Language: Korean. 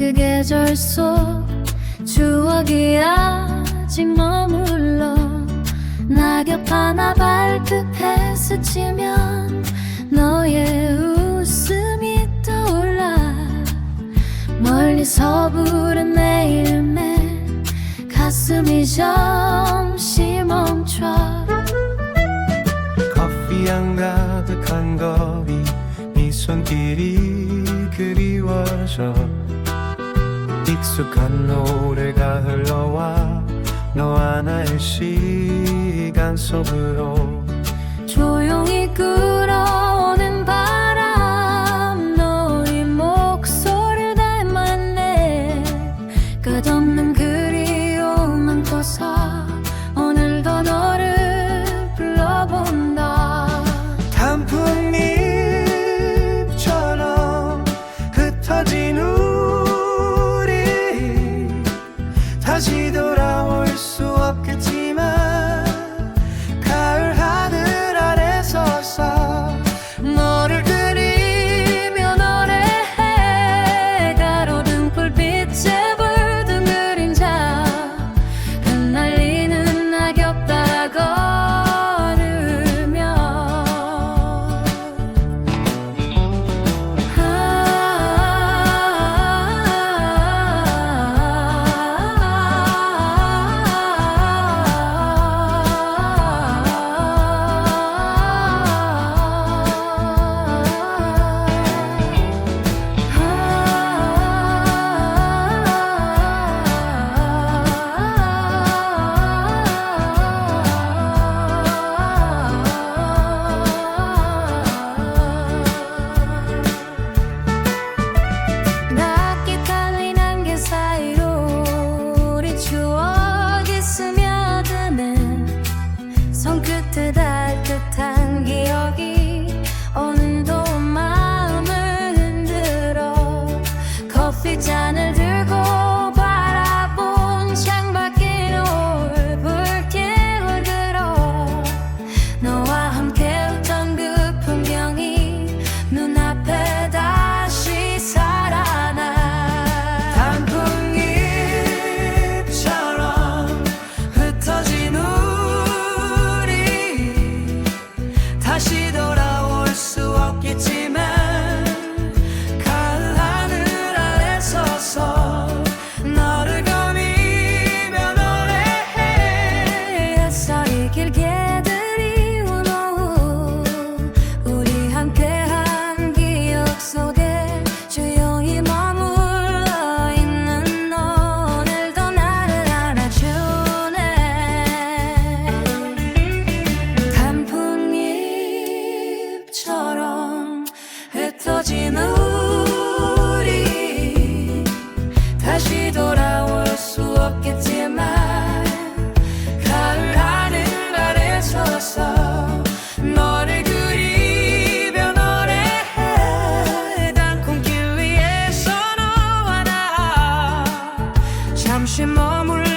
그 계절 속 추억이 아직 머물러 낙엽 하나 발끝에 스치면 너의 웃음이 떠올라 멀리서 부른 내 이름에 가슴이 잠 익숙한 노래가 흘러와 너와 나의 시간 속으로 조용히 끌어오는 바람 너의 목소리를 닮았네. 끝없는 그리움 안고서 오늘도 너를 불러본다. 단풍잎처럼 흩어진 후 sido 없겠지만 가을 하늘 아래 서서 너를 그리며 노래해 단콩길 위에서 너와 나 잠시 머물러